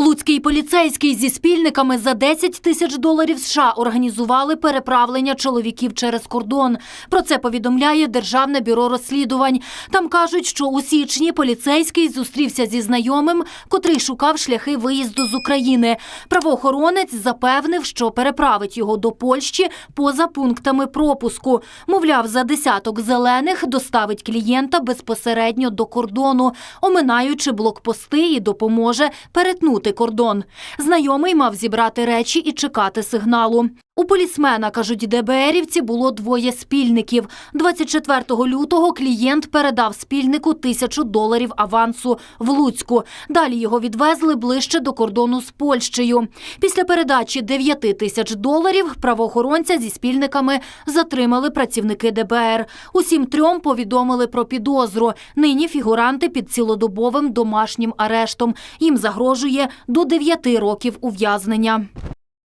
Луцький поліцейський зі спільниками за 10 тисяч доларів США організували переправлення чоловіків через кордон. Про це повідомляє Державне бюро розслідувань. Там кажуть, що у січні поліцейський зустрівся зі знайомим, котрий шукав шляхи виїзду з України. Правоохоронець запевнив, що переправить його до Польщі поза пунктами пропуску. Мовляв, за десяток зелених доставить клієнта безпосередньо до кордону, оминаючи блокпости і допоможе перетнути кордон. Знайомий мав зібрати речі і чекати сигналу. У полісмена, кажуть ДБРівці, було двоє спільників. 24 лютого клієнт передав спільнику тисячу доларів авансу в Луцьку. Далі його відвезли ближче до кордону з Польщею. Після передачі 9 тисяч доларів правоохоронця зі спільниками затримали працівники ДБР. Усім трьом повідомили про підозру. Нині фігуранти під цілодобовим домашнім арештом. Їм загрожує до 9 років ув'язнення.